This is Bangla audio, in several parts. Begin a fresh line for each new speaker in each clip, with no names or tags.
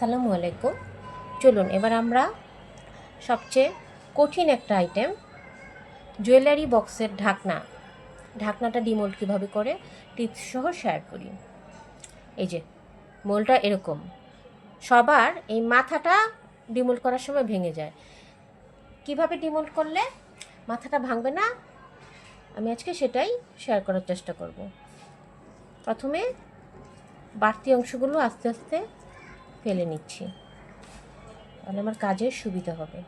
আসসালামু আলাইকুম। চলুন, এবার আমরা সবচেয়ে কঠিন একটা আইটেম জুয়েলারি বক্সের ঢাকনা, ঢাকনাটা ডিমোল্ড কীভাবে করে টিপস সহ শেয়ার করি। এই যে, মোলটা এরকম। সবার এই মাথাটা ডিমোল্ড করার সময় ভেঙে যায়। কীভাবে ডিমোল্ড করলে মাথাটা ভাঙবে না? আমি আজকে সেটাই শেয়ার করার চেষ্টা করব। প্রথমে বাড়তি অংশগুলো আস্তে আস্তে ফেলে নিচ্ছি। তাহলে আমার কাজের সুবিধা হবে।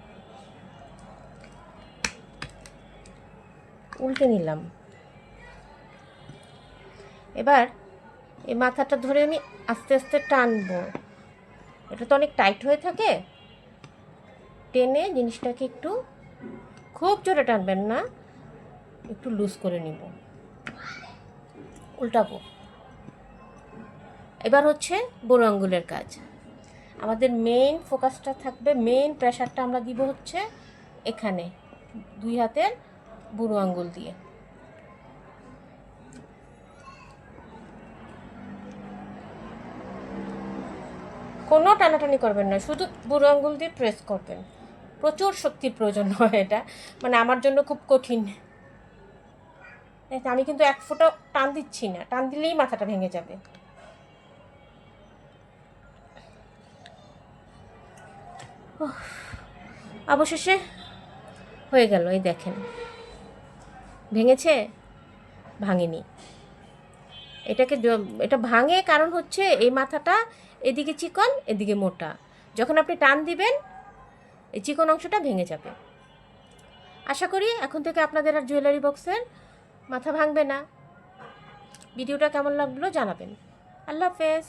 উল্টে নিলাম। এবার এই মাথাটা ধরে আমি আস্তে আস্তে টানবো। এটা তো অনেক টাইট হয়ে থাকে। টেনে জিনিসটাকে একটু খুব জোরে টানবেন না, একটু লুজ করে নিব। উল্টাবো। এবার হচ্ছে বুড়ো আঙ্গুলের কাজ। আমাদের মেইন ফোকাসটা থাকবে মেইন প্রেশারটা আমরা দিব হচ্ছে এখানে, দুই হাতের বুড়ো আঙ্গুল দিয়ে। কোনো টানাটানি করবেন না, শুধু বুড়ো আঙ্গুল দিয়ে প্রেস করবেন। প্রচুর শক্তির প্রয়োজন হয় এটা মানে আমার জন্য খুব কঠিন। আমি কিন্তু এক ফোঁটা টান দিচ্ছি না, টান দিলেই মাথাটা ভেঙে যাবে। অবশেষে হয়ে গেল, এই দেখেন। ভেঙেছে, ভাঙেনি। এটাকে এটা ভাঙে কারণ হচ্ছে এই মাথাটা এদিকে চিকন, এদিকে মোটা। যখন আপনি টান দিবেন, এই চিকন অংশটা ভেঙে যাবে। আশা করি এখন থেকে আপনাদের আর জুয়েলারি বক্সের মাথা ভাঙবে না। ভিডিওটা কেমন লাগল জানাবেন। আল্লাহ হাফেজ।